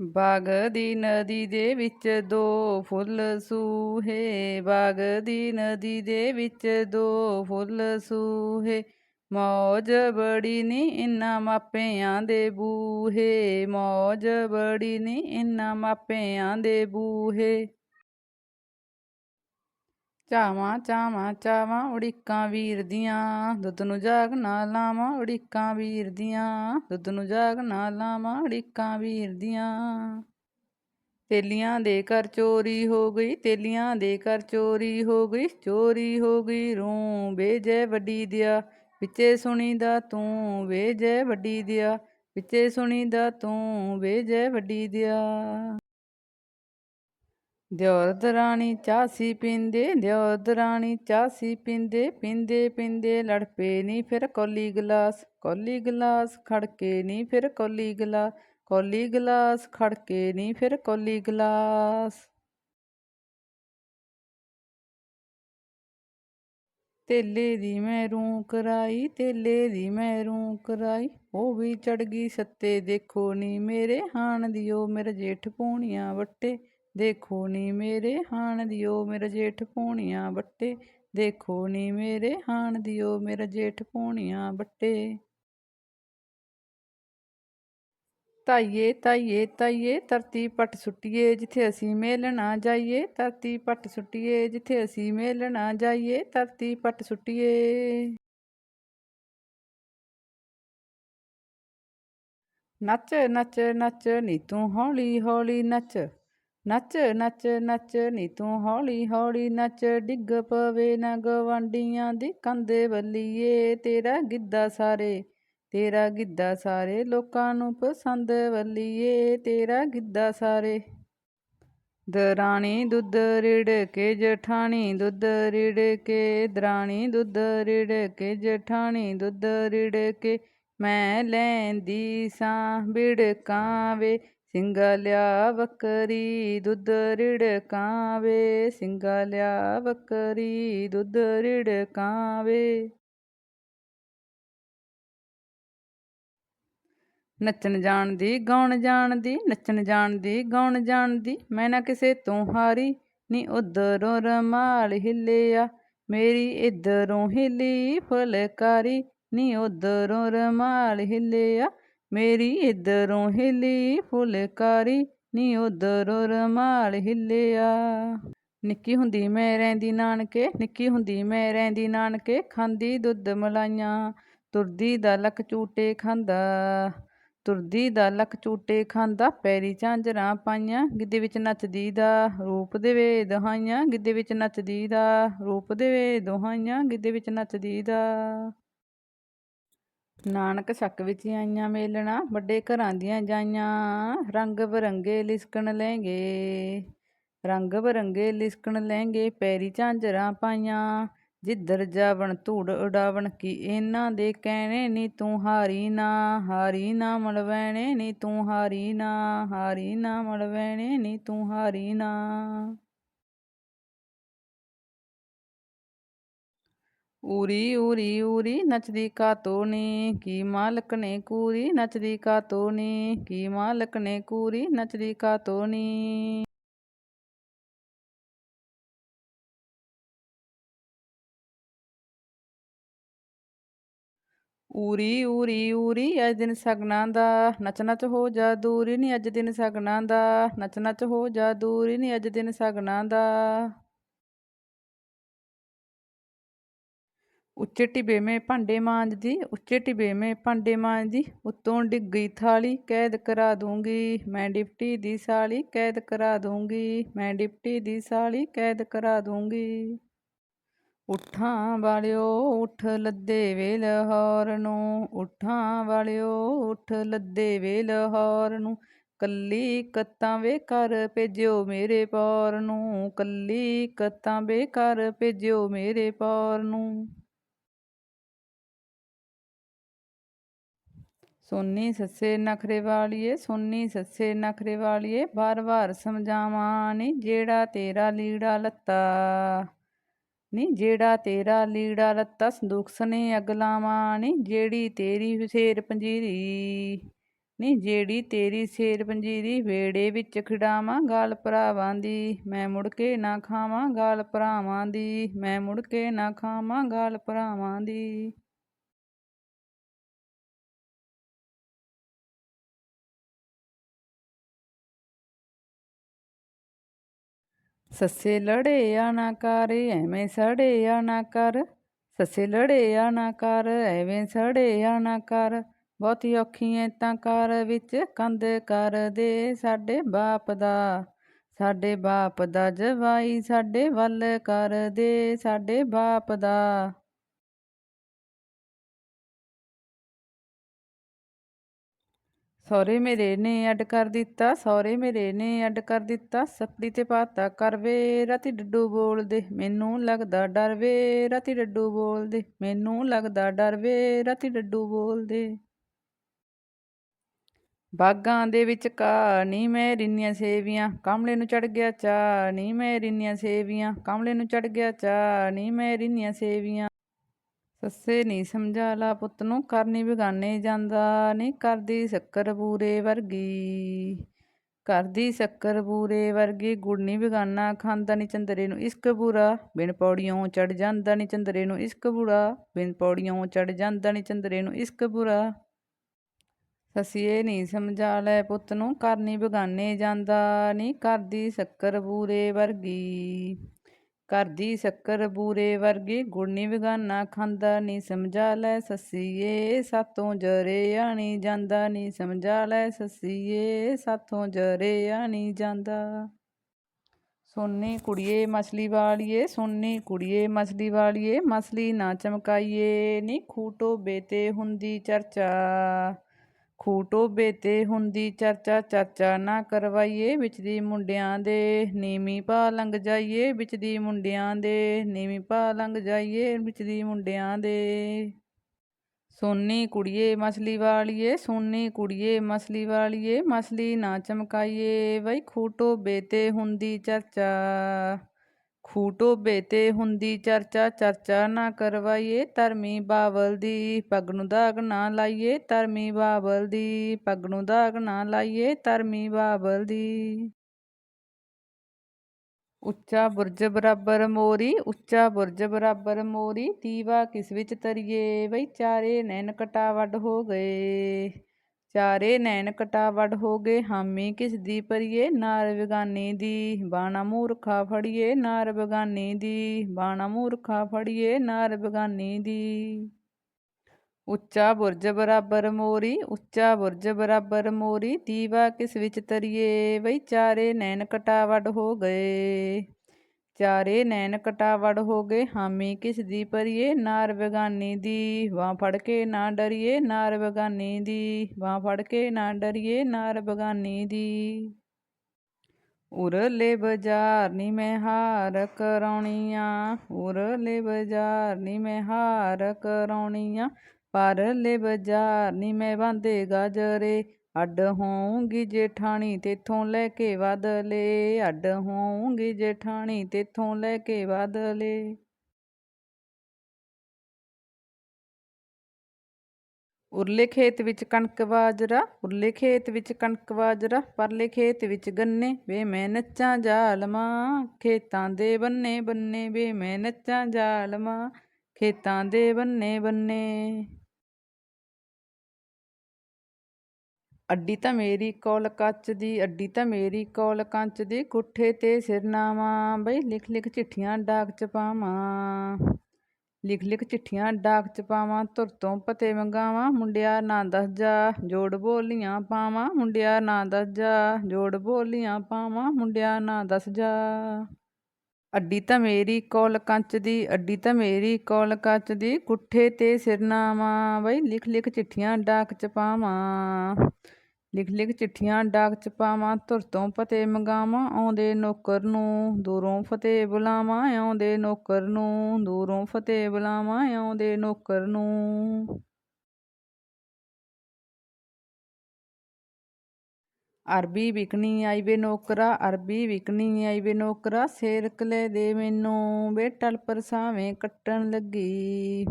ਬਾਗ ਦੀ ਨਦੀ ਦੇ ਵਿੱਚ ਦੋ ਫੁੱਲ ਸੂਹੇ ਬਾਗ ਦੀ ਨਦੀ ਦੇ ਵਿੱਚ ਦੋ ਫੁੱਲ ਸੂਹੇ। ਮੌਜ ਬੜੀ ਨੀ ਇਨਾਂ ਮਾਪਿਆਂ ਦੇ ਬੂਹੇ, ਮੌਜ ਬੜੀ ਨੀ ਇਨਾਂ ਮਾਪਿਆਂ ਦੇ ਬੂਹੇ। ਚਾਵਾਂ ਚਾਵਾਂ ਚਾਵਾਂ ਉੜੀਕਾਂ ਵੀਰ ਦੀਆਂ। ਦੁੱਧ ਨੂੰ ਜਾਗ ਨਾ ਲਾਵਾਂ ਉੜੀਕਾਂ ਵੀਰ ਦੀਆਂ। ਦੁੱਧ ਨੂੰ ਜਾਗ ਨਾ ਲਾਵਾਂ ਉੜੀਕਾਂ ਵੀਰ ਦੀਆਂ। ਤੇਲੀਆਂ ਦੇ ਘਰ ਚੋਰੀ ਹੋ ਗਈ, ਤੇਲੀਆਂ ਦੇ ਘਰ ਚੋਰੀ ਹੋ ਗਈ, ਚੋਰੀ ਹੋ ਗਈ। ਰੂ ਵੇਜੈ ਵੱਡੀ ਦਿਆ, ਵਿੱਚੇ ਸੁਣੀਦਾ ਤੂੰ ਵੇਜੈ ਵੱਡੀ ਦਿਆ, ਵਿੱਚੇ ਸੁਣੀਦਾ ਤੂੰ ਵੇਜੈ ਵੱਡੀ ਦਿਆ। ਦਿਓਰ ਦਰਾਣੀ ਚਾਹ ਸੀ ਪੀਂਦੇ ਦਿਓਰ ਦਰਾਣੀ ਚਾਹ ਸੀ ਪੀਂਦੇ ਪੀਂਦੇ ਪੀਂਦੇ ਲੜ ਪਏ ਨੀ ਫਿਰ ਕੌਲੀ ਗਲਾਸ, ਕੋਲੀ ਗਲਾਸ ਖੜਕੇ ਨਹੀਂ ਫਿਰ ਕੌਲੀ ਗਲਾ, ਕੋਲੀ ਗਲਾਸ ਖੜਕੇ ਨੀ ਫਿਰ ਕੌਲੀ ਗਲਾਸ। ਤੇਲੇ ਦੀ ਮੈਂ ਰੂ ਕਰਾਈ, ਤੇਲੇ ਦੀ ਮੈਂ ਰੂ ਕਰਾਈ, ਉਹ ਵੀ ਚੜ ਗਈ ਸੱਤੇ ਦੇਖੋ ਨੀ ਮੇਰੇ, ਹਾਣ ਦਿਓ ਮੇਰਾ ਜੇਠ ਪੂਣੀਆਂ ਵੱਟੇ। ਦੇਖੋ ਨੀ ਮੇਰੇ ਹਾਣ ਦਿਓ ਮੇਰਾ ਜੇਠ ਪੂਣੀਆਂ ਵੱਟੇ ਦੇਖੋ ਨੀ ਮੇਰੇ ਹਾਣ ਦਿਓ ਮੇਰਾ ਜੇਠ ਪੂਣੀਆਂ ਵੱਟੇ ਤਾਈਏ ਤਾਈਏ ਤਾਈਏ ਧਰਤੀ ਪੱਟ ਸੁੱਟੀਏ ਜਿੱਥੇ ਅਸੀਂ ਮੇਲਣਾ ਜਾਈਏ। ਧਰਤੀ ਪੱਟ ਸੁੱਟੀਏ ਜਿੱਥੇ ਅਸੀਂ ਮੇਲ ਜਾਈਏ। ਧਰਤੀ ਪੱਟ ਸੁੱਟੀਏ। ਨੱਚ ਨੱਚ ਨੱਚ ਨੀ ਤੂੰ ਹੌਲੀ ਹੌਲੀ ਨੱਚ। ਨੱਚ ਨੱਚ ਨੱਚ, ਨੀ ਤੂੰ ਹੌਲੀ ਹੌਲੀ ਨੱਚ, ਡਿੱਗ ਪਵੇ ਨਾ ਗਵਾਂਡੀਆਂ ਦੀ ਕੰਦੇ ਵੱਲੀਏ, ਤੇਰਾ ਗਿੱਧਾ ਸਾਰੇ, ਤੇਰਾ ਗਿੱਧਾ ਸਾਰੇ ਲੋਕਾਂ ਨੂੰ ਪਸੰਦ ਵੱਲੀਏ, ਤੇਰਾ ਗਿੱਧਾ ਸਾਰੇ। ਦਰਾਣੀ ਦੁੱਧ ਰਿੜ ਕੇ, ਜਠਾਣੀ ਦੁੱਧ ਰਿੜ ਕੇ, ਦਰਾਣੀ ਦੁੱਧ ਰਿੜ ਕੇ, ਜਠਾਣੀ ਦੁੱਧ ਰਿੜ ਕੇ, ਮੈਂ ਲੈਂਦੀ ਸਾਂ ਬਿੜਕਾਂ ਵੇ ਸਿੰਘਾ ਲਿਆ ਬੱਕਰੀ ਦੁੱਧ ਰਿੜਕਾਂ ਵੇ ਸਿੰਘਾ ਲਿਆ ਬੱਕਰੀ ਦੁੱਧ ਰਿੜਕਾਂ ਵੇ ਨੱਚਣ ਜਾਣਦੀ, ਗਾਉਣ ਜਾਣਦੀ, ਨੱਚਣ ਜਾਣਦੀ, ਗਾਉਣ ਜਾਣਦੀ, ਮੈਂ ਨਾ ਕਿਸੇ ਤੋਂ ਹਾਰੀ ਨੀ, ਉਧਰੋਂ ਰਮਾਲ ਹਿੱਲਿਆ, ਮੇਰੀ ਇਧਰੋਂ ਹਿੱਲੀ ਫੁਲਕਾਰੀ ਨੀ, ਉਧਰੋਂ ਰਮਾਲ ਹਿੱਲਿਆ ਮੇਰੀ ਇਧਰੋਂ ਹਿੱਲੀ ਫੁਲਕਾਰੀ, ਨੀ ਉਧਰੋਂ ਰਮਾਲ ਹਿੱਲਿਆ। ਨਿੱਕੀ ਹੁੰਦੀ ਮੈਂ ਰਹਿੰਦੀ ਨਾਨਕੇ, ਨਿੱਕੀ ਹੁੰਦੀ ਮੈਂ ਰਹਿੰਦੀ ਨਾਨਕੇ, ਖਾਂਦੀ ਦੁੱਧ ਮਲਾਈਆਂ, ਤੁਰਦੀ ਦਾ ਲੱਕ ਚੂਟੇ ਖਾਂਦਾ। ਤੁਰਦੀ ਦਾ ਲੱਕ ਚੂਟੇ ਖਾਂਦਾ, ਪੈਰੀ ਝਾਂਜਰਾਂ ਪਾਈਆਂ, ਗਿੱਧੇ ਵਿੱਚ ਨੱਚਦੀ ਦਾ ਰੂਪ ਦੇਵੇ ਦਹਾਈਆਂ ਗਿੱਧੇ ਵਿੱਚ ਨੱਚਦੀ ਦਾ ਰੂਪ ਦੇਵੇ ਦੁਹਾਈਆਂ ਗਿੱਧੇ ਵਿੱਚ ਨੱਚਦੀ ਦਾ ਨਾਨਕ ਛੱਕ ਵਿੱਚ ਆਈਆਂ ਮੇਲਣਾ, ਵੱਡੇ ਘਰਾਂ ਦੀਆਂ ਜਾਈਆਂ, ਰੰਗ ਬਰੰਗੇ ਲਿਸਕਣ ਲੈਂਗੇ ਰੰਗ ਬਰੰਗੇ ਲਿਸਕਣ ਲੈਂਗੇ ਪੈਰੀ ਝਾਂਜਰਾਂ ਪਾਈਆਂ। ਜਿੱਧਰ ਜਾਵਣ ਧੂੜ ਉਡਾਵਣ, ਕੀ ਇਹਨਾਂ ਦੇ ਕਹਿਣੇ ਨੀ ਤੂੰ ਹਾਰੀ ਨਾ ਹਾਰੀ ਨਾ ਮਲਵੈਣੇ ਨੀ ਤੂੰ ਹਾਰੀ ਨਾ ਹਾਰੀ ਨਾ ਮਲਵੈਣੇ ਨੀ ਤੂੰ ਹਾਰੀ ਨਾ। ਉਰੀ ਉਰੀ ਉਰੀ ਨੱਚਦੀ ਕਾਤੋਂ ਨੀ ਕੀ ਮਾਲਕ ਨੇ ਕੂਰੀ, ਨੱਚਦੀ ਕਾਤੋਂ ਨੀ ਕੀ ਮਾਲਕ ਨੇ ਕੂਰੀ, ਨੱਚਦੀ ਕਾਤੋਂ ਨੀ ਊਰੀ ਉਰੀ ਊਰੀ, ਅੱਜ ਦਿਨ ਸਗਨਾਂ ਦਾ, ਨੱਚ ਨੱਚ ਹੋ ਜਾ ਦੂਰੀ ਨੀ ਅੱਜ ਦਿਨ ਸਗਨਾਂ ਦਾ, ਨੱਚ ਨੱਚ ਹੋ ਜਾ ਦੂਰੀ ਨੀ ਅੱਜ ਦਿਨ ਸਗਨਾਂ ਦਾ। ਉੱਚੇ ਟਿਬੇ ਮੈਂ ਭਾਂਡੇ ਮਾਂਜਦੀ ਉੱਚੇ ਟਿਬੇ ਮੈਂ ਭਾਂਡੇ ਮਾਂਜਦੀ ਉੱਤੋਂ ਡਿੱਗੀ ਥਾਲੀ ਕੈਦ ਕਰਾ ਦੂੰਗੀ, ਮੈਂ ਡਿਪਟੀ ਦੀ ਸਾਲੀ ਕੈਦ ਕਰਾ ਦੂੰਗੀ, ਮੈਂ ਡਿਪਟੀ ਦੀ ਸਾਲੀ ਕੈਦ ਕਰਾ ਦੂੰਗੀ। ਉਠਾਂ ਵਾਲਿਓ, ਉਠ ਲੱਦੇ ਵੇ ਲਾਹੌਰ ਨੂੰ ਉਠਾਂ ਵਾਲਿਓ, ਉਠ ਲੱਦੇ ਵੇ ਲਾਹੌਰ ਨੂੰ ਕੱਲੀ ਕੱਤਾਂ ਵੇ ਕਰ ਭੇਜਿਓ ਮੇਰੇ ਪੌਰ ਨੂੰ, ਕੱਲੀ ਕੱਤਾਂ ਵੇ ਕਰ ਭੇਜਿਓ ਮੇਰੇ ਪੌਰ ਨੂੰ। ਸੋਨੀ ਸੱਸੇ ਨਖਰੇ ਵਾਲੀਏ, ਸੋਨੀ ਸੱਸੇ ਨਖਰੇ ਵਾਲੀਏ ਵਾਰ-ਵਾਰ ਸਮਝਾਵਾਂ ਨੀ ਜਿਹੜਾ ਤੇਰਾ ਲੀੜਾ ਲੱਤਾ। ਨੀ ਜਿਹੜਾ ਤੇਰਾ ਲੀੜਾ ਲੱਤਾ ਸੰਦੂਕ ਸਨੇ ਅਗਲਾਵਾਂ ਨੀ ਜਿਹੜੀ ਤੇਰੀ ਸ਼ੇਰ ਪੰਜੀਰੀ। ਨੀ ਜਿਹੜੀ ਤੇਰੀ ਸ਼ੇਰ ਪੰਜੀਰੀ, ਵੇੜੇ ਵਿੱਚ ਖਿਡਾਵਾਂ ਗਾਲ ਭਰਾਵਾਂ ਦੀ, ਮੈਂ ਮੁੜ ਕੇ ਨਾ ਖਾਵਾਂ ਗਾਲ ਭਰਾਵਾਂ ਦੀ, ਮੈਂ ਮੁੜ ਕੇ ਨਾ ਖਾਵਾਂ ਗਾਲ ਭਰਾਵਾਂ ਦੀ। ਸੱਸੇ ਲੜਿਆ ਨਾ ਕਰ, ਐਵੇਂ ਸੜਿਆ ਨਾ ਕਰ। ਸੱਸੇ ਲੜਿਆ ਨਾ ਕਰ, ਐਵੇਂ ਸੜਿਆ ਨਾ ਕਰ। ਬਹੁਤੀ ਔਖੀ ਐ ਤਾਂ ਕਰ ਵਿੱਚ ਕੰਧ ਕਰ ਦੇ ਸਾਡੇ ਬਾਪ ਦਾ। ਸਾਡੇ ਬਾਪ ਦਾ ਜਵਾਈ ਸਾਡੇ ਵੱਲ ਕਰ ਦੇ ਸਾਡੇ ਬਾਪ ਦਾ। ਸਹੁਰੇ ਮੇਰੇ ਨੇ ਅੱਡ ਕਰ ਦਿੱਤਾ, ਸਹੁਰੇ ਮੇਰੇ ਨੇ ਅੱਡ ਕਰ ਦਿੱਤਾ। ਸੱਪੜੀ ਤੇ ਪਾਤਾ ਕਰਵੇ ਰਾਤੀ ਡੱਡੂ ਬੋਲਦੇ, ਮੈਨੂੰ ਲੱਗਦਾ ਡਰ ਵੇ ਰਾਤੀ ਡੱਡੂ ਬੋਲਦੇ, ਮੈਨੂੰ ਲੱਗਦਾ ਡਰ ਵੇ ਰਾਤੀ ਡੱਡੂ ਬੋਲਦੇ। ਬਾਗਾਂ ਦੇ ਵਿੱਚ ਕਾ ਨੀ ਮੈਂ ਰਿੰਨੀਆਂ ਸੇਵੀਆਂ, ਕਮਲੇ ਨੂੰ ਚੜ ਗਿਆ ਚਾ ਨੀ ਮੈਂ ਰਿੰਨੀਆਂ ਸੇਵੀਆਂ, ਕਮਲੇ ਨੂੰ ਚੜ ਗਿਆ ਚਾ ਨੀ ਮੈਂ ਰਿੰਨੀਆਂ ਸੇਵੀਆਂ। ਸੱਸੇ ਨੀ ਸਮਝਾ ਲਾ ਪੁੱਤ ਨੂੰ ਕਰਨੀ ਬਗਾਨੇ ਜਾਂਦਾ ਨੀ, ਕਰਦੀ ਸ਼ੱਕਰ ਬੂਰੇ ਵਰਗੀ। ਕਰਦੀ ਸ਼ੱਕਰ ਬੂਰੇ ਵਰਗੀ, ਗੁੜ ਨੀ ਬਗਾਨਾ, ਖਾਂਦਾ ਨੀ ਚੰਦਰੇ ਨੂੰ ਇਸ਼ਕ ਬੁਰਾ। ਬਿਨ ਪੌੜੀਆਂ ਚੜ ਜਾਂਦਾ ਨੀ ਚੰਦਰੇ ਨੂੰ ਇਸ਼ਕ ਬੁਰਾ। ਬਿਨ ਪੌੜੀਆਂ ਚੜ ਜਾਂਦਾ ਨੀ ਚੰਦਰੇ ਨੂੰ ਇਸ਼ਕ ਬੁਰਾ। ਸਸੀਏ ਨੀ ਸਮਝਾ ਲੈ ਪੁੱਤ ਨੂੰ ਕਰਨੀ ਬਗਾਨੇ ਜਾਂਦਾ ਨੀ, ਕਰਦੀ ਸ਼ੱਕਰ ਬੂਰੇ ਵਰਗੀ। ਘਰ ਦੀ ਸ਼ੱਕਰ ਬੂਰੇ ਵਰਗੀ ਗੁੜਨੀ ਨੀ ਖਾਂਦਾ ਨੀ ਸਮਝਾ ਲੈ ਸੱਸੀਏ ਸਾਤੋਂ ਜਰਿਆ ਨੀ ਜਾਂਦਾ ਨੀ ਸਮਝਾ ਲੈ ਸੱਸੀਏ ਸਾਤੋਂ ਜਰਿਆ ਨੀ ਜਾਂਦਾ। ਸੋਨੀ ਕੁੜੀਏ ਮਛਲੀ ਵਾਲੀਏ ਸੋਨੀ ਕੁੜੀਏ ਮਛਲੀ ਵਾਲੀਏ, ਮਛਲੀ ਨਾ ਚਮਕਾਈਏ, ਨੀ ਖੂਟੋ ਬੇਤੇ ਹੁੰਦੀ ਚਰਚਾ। ਖੂਟੋਬੇ ਤੇ ਹੁੰਦੀ ਚਰਚਾ ਚਰਚਾ ਨਾ ਕਰਵਾਈਏ। ਵਿੱਚ ਦੀ ਮੁੰਡਿਆਂ ਦੇ ਨੀਵੀਂ ਪਾ ਲੰਘ ਜਾਈਏ। ਵਿੱਚ ਦੀ ਮੁੰਡਿਆਂ ਦੇ ਨੀਵੀਂ ਪਾ ਲੰਘ ਜਾਈਏ। ਵਿੱਚ ਦੀ ਮੁੰਡਿਆਂ ਦੇ ਸੋਨੀ ਕੁੜੀਏ ਮਛਲੀ ਵਾਲੀਏ। ਸੋਨੀ ਕੁੜੀਏ ਮਛਲੀ ਵਾਲੀਏ। ਮਛਲੀ ਨਾ ਚਮਕਾਈਏ। ਬਈ ਖੂਟੋਬੇ ਤੇ ਹੁੰਦੀ ਚਰਚਾ। ਖੂਟੋਬੇ ਤੇ ਹੁੰਦੀ ਚਰਚਾ ਚਰਚਾ ਨਾ ਕਰਵਾਈਏ, ਧਰਮੀ ਬਾਵਲ ਦੀ ਪੱਗ ਨੂੰ ਦਾਗ ਨਾ ਲਾਈਏ, ਧਰਮੀ ਬਾਵਲ ਦੀ ਪੱਗ ਨੂੰ ਦਾਗ ਨਾ ਲਾਈਏ, ਧਰਮੀ ਬਾਵਲ ਦੀ। ਉੱਚਾ ਬੁਰਜ ਬਰਾਬਰ ਮੋਰੀ, ਉੱਚਾ ਬੁਰਜ ਬਰਾਬਰ ਮੋਰੀ ਦੀਵਾ ਕਿਸ ਵਿੱਚ ਤਰੀਏ ਬਈ ਚਾਰੇ ਨੈਣ ਕਟਾ ਵੱਡ ਹੋ ਗਏ। ਚਾਰੇ ਨੈਣ ਕਟਾ ਹੋ ਗਏ, ਹਾਮੀ ਕਿਸ ਦੀ ਪਰੀਏ, ਨਾਰ ਬਗਾਨੀ ਦੀ ਬਾਣਾ ਮੂਰਖਾ ਫੜੀਏ, ਨਾਰ ਬਗਾਨੀ ਦੀ ਬਾਣਾ ਮੂਰਖਾ ਫੜੀਏ, ਨਾਰ ਬਗਾਨੀ ਦੀ। ਉੱਚਾ ਬੁਰਜ ਬਰਾਬਰ ਮੋਰੀ, ਉੱਚਾ ਬੁਰਜ ਬਰਾਬਰ ਮੋਰੀ, ਦੀਵਾ ਕਿਸ ਵਿੱਚ ਤਰੀਏ, ਬਈ ਚਾਰੇ ਨੈਣ ਕਟਾ ਹੋ ਗਏ। ਚਾਰੇ ਨੈਣ ਕਟਾ ਵੱਡ ਹੋ ਗਏ। ਹਾਮੀ ਕਿਸ ਦੀ ਪਰੀਏ ਨਾਰ ਬਗਾਨੀ ਦੀ। ਬਾਹ ਫੜ ਕੇ ਨਾ ਡਰੀਏ। ਨਾਰ ਬਗਾਨੀ ਦੀ। ਬਾਹ ਫੜ ਕੇ ਨਾ ਡਰੀਏ। ਨਾਰ ਬਗਾਨੀ ਦੀ। ਉਰਲੇ ਬਾਜ਼ਾਰ ਨੀ ਮੈਂ ਹਾਰ ਕਰਾਉਣੀਆਂ। ਉਰਲੇ ਬਾਜ਼ਾਰ ਨੀ ਮੈਂ ਹਾਰ ਕਰਾਉਣੀਆਂ। ਪਰਲੇ ਬਾਜ਼ਾਰ ਨੀ ਮੈਂ ਬੰਦੇ ਗਾਜਰੇ। ਅੱਡ ਹੋਊਂਗੀ ਜੇਠਾਣੀ ਤੇਥੋਂ ਲੈ ਕੇ ਬਦਲੇ ਅੱਡ ਹੋਊਂਗੀ ਜੇਠਾਣੀ ਤੇਥੋਂ ਲੈ ਕੇ ਬਦਲੇ ਉਰਲੇ ਖੇਤ ਵਿੱਚ ਕਣਕ ਬਾਜਰਾ ਉਰਲੇ ਖੇਤ ਵਿੱਚ ਕਣਕ ਬਾਜਰਾ ਪਰਲੇ ਖੇਤ ਵਿੱਚ ਗੰਨੇ, ਵੇ ਮੈਂ ਨੱਚਾਂ ਜਾਲਮਾ ਖੇਤਾਂ ਦੇ ਬੰਨੇ ਬੰਨੇ, ਵੇ ਮੈਂ ਨੱਚਾਂ ਜਾਲਮਾ ਖੇਤਾਂ ਦੇ ਬੰਨੇ ਬੰਨੇ। ਅੱਡੀ ਤਾਂ ਮੇਰੀ ਕੋਲ ਕੱਚ ਦੀ, ਅੱਡੀ ਤਾਂ ਮੇਰੀ ਕੋਲ ਕੰਚ ਦੀ। ਕੁੱਠੇ ਤੇ ਸਿਰਨਾਵਾਂ ਬਈ ਲਿਖ ਲਿਖ ਚਿੱਠੀਆਂ ਡਾਕ ਚ ਪਾਵਾਂ। ਲਿਖ ਲਿਖ ਚਿੱਠੀਆਂ ਡਾਕ ਚ ਪਾਵਾਂ ਤੁਰ ਤੋਂ ਪਤੇ ਮੰਗਾਵਾਂ। ਮੁੰਡਿਆ ਨਾ ਦੱਸ ਜਾ, ਜੋੜ ਬੋਲੀਆਂ ਪਾਵਾਂ। ਮੁੰਡਿਆ ਨਾ ਦੱਸ ਜਾ, ਜੋੜ ਬੋਲੀਆਂ ਪਾਵਾਂ। ਮੁੰਡਿਆ ਨਾ ਦੱਸ ਜਾ। ਅੱਡੀ ਤਾਂ ਮੇਰੀ ਕੋਲ ਕੰਚ ਦੀ, ਅੱਡੀ ਤਾਂ ਮੇਰੀ ਕੋਲ ਕੱਚ ਦੀ। ਕੁੱਠੇ ਤੇ ਸਿਰਨਾਵਾਂ ਬਈ ਲਿਖ ਲਿਖ ਚਿੱਠੀਆਂ ਡਾਕ ਚ ਪਾਵਾਂ। ਲਿਖ ਲਿਖ ਚਿੱਠੀਆਂ ਡਾਕ ਚ ਪਾਵਾਂ ਧੁਰ ਤੋਂ ਪਤੇ ਮੰਗਾਵਾਂ, ਆਉਂਦੇ ਨੌਕਰ ਨੂੰ ਦੂਰੋਂ ਫਤਿਹ ਬੁਲਾਵਾਂ, ਆਉਂਦੇ ਨੌਕਰ ਨੂੰ ਦੂਰੋਂ ਫਤਿਹ ਬੁਲਾਵਾਂ, ਆਉਂਦੇ ਨੌਕਰ ਨੂੰ। ਅਰਬੀ ਵਿਕਣੀ ਆਈ ਵੇ ਨੌਕਰਾ, ਅਰਬੀ ਵਿਕਣੀ ਆਈ ਵੇ ਨੌਕਰਾ, ਸੇਰ ਕਲੇ ਦੇ ਮੈਨੂੰ, ਵੇ ਪਰਸਾਵੇਂ ਕੱਟਣ ਲੱਗੀ।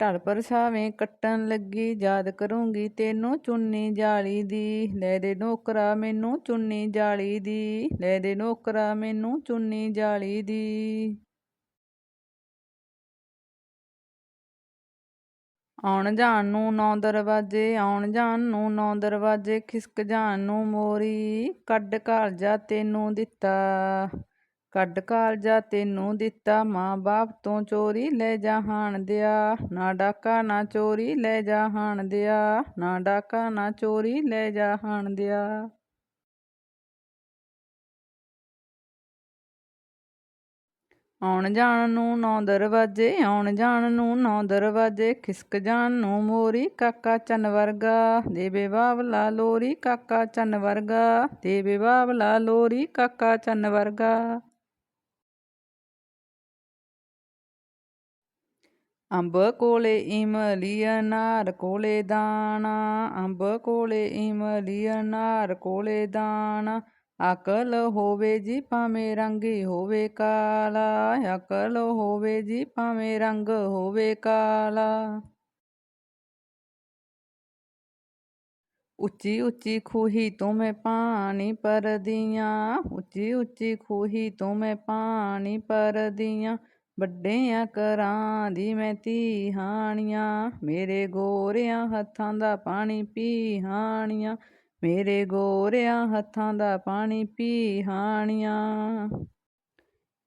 ਢਲ ਪਰਛਾਵੇਂ ਕੱਟਣ ਲੱਗੀ, ਯਾਦ ਕਰੂੰਗੀ ਤੈਨੂੰ ਚੁੰਨੀ ਜਾਲੀ ਦੀ, ਲੈ ਦੇ ਨੌਕਰਾ ਮੈਨੂੰ ਚੁੰਨੀ ਜਾਲੀ ਦੀ, ਲੈ ਦੇ ਨੌਕਰਾ ਮੈਨੂੰ ਚੁੰਨੀ ਜਾਲੀ ਦੀ। ਆਉਣ ਜਾਣ ਨੂੰ ਨੌ ਦਰਵਾਜੇ, ਆਉਣ ਜਾਣ ਨੂੰ ਨੌ ਦਰਵਾਜੇ, ਖਿਸਕ ਜਾਣ ਨੂੰ ਮੋਰੀ, ਕੱਢ ਕਾਲਜਾ ਤੈਨੂੰ ਦਿੱਤਾ। ਕੱਢ ਕਾਲਜਾ ਤੈਨੂੰ ਦਿੱਤਾ ਮਾਂ ਬਾਪ ਤੋਂ ਚੋਰੀ ਲੈ ਜਹਾਨ ਦਿਆ, ਨਾ ਡਾਕਾ ਨਾ ਚੋਰੀ ਲੈ ਜਹਾਨ ਦਿਆ, ਨਾ ਡਾਕਾ ਨਾ ਚੋਰੀ ਲੈ ਜਹਾਨ ਦਿਆ। ਆਉਣ ਜਾਣ ਨੂੰ ਨੌ ਦਰਵਾਜੇ, ਆਉਣ ਜਾਣ ਨੂੰ ਨੌ ਦਰਵਾਜੇ, ਖਿਸਕ ਜਾਣ ਨੂੰ ਮੋਰੀ ਕਾਕਾ ਚੰਨ ਵਰਗਾ, ਦੇਵੇ ਬਾਬਲਾ ਲੋਰੀ ਕਾਕਾ ਚੰਨ ਵਰਗਾ, ਦੇਵੇ ਬਾਬਲਾ ਲੋਰੀ ਕਾਕਾ ਚੰਨ ਵਰਗਾ। ਅੰਬ ਕੋਲੇ ਇਮਲੀ ਅਨਾਰ ਕੋਲੇ ਦਾਣਾ ਅੰਬ ਕੋਲੇ ਇਮਲੀ ਅਨਾਰ ਕੋਲੇ ਦਾਣਾ ਅਕਲ ਹੋਵੇ ਜੀ ਭਾਵੇਂ ਰੰਗ ਹੋਵੇ ਕਾਲਾ ਅਕਲ ਹੋਵੇ ਜੀ ਭਾਵੇਂ ਰੰਗ ਹੋਵੇ ਕਾਲਾ ਉੱਚੀ ਉੱਚੀ ਖੂਹੀ ਤੋਂ ਮੈਂ ਪਾਣੀ ਪਰਦੀਆਂ ਉੱਚੀ ਉੱਚੀ ਖੂਹੀ ਤੋਂ ਮੈਂ ਪਾਣੀ ਪਰਦੀਆਂ ਵੱਡਿਆਂ ਕਰਾਂ ਦੀ ਮੈਂ ਧੀਹਾਣੀਆਂ ਮੇਰੇ ਗੋਰਿਆਂ ਹੱਥਾਂ ਦਾ ਪਾਣੀ ਪੀ ਹਾਣੀਆਂ, ਮੇਰੇ ਗੋਰਿਆਂ ਹੱਥਾਂ ਦਾ ਪਾਣੀ ਪੀ ਹਾਣੀਆਂ।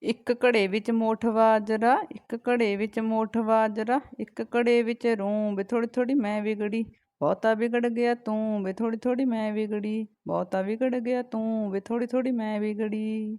ਇੱਕ ਘੜੇ ਵਿੱਚ ਮੋਠ ਬਾਜਰਾ ਇੱਕ ਘੜੇ ਵਿੱਚ ਮੋਠ ਬਾਜਰਾ ਇੱਕ ਘੜੇ ਵਿੱਚ ਰੂੰ ਵੇ ਥੋੜੀ ਥੋੜੀ ਮੈਂ ਵਿਗੜੀ, ਬਹੁਤਾ ਵਿਗੜ ਗਿਆ ਤੂੰ ਵੇ ਥੋੜੀ ਥੋੜੀ ਮੈਂ ਵਿਗੜੀ, ਬਹੁਤਾ ਵਿਗੜ ਗਿਆ ਤੂੰ ਵੇ ਥੋੜੀ ਥੋੜੀ ਮੈਂ ਵਿਗੜੀ।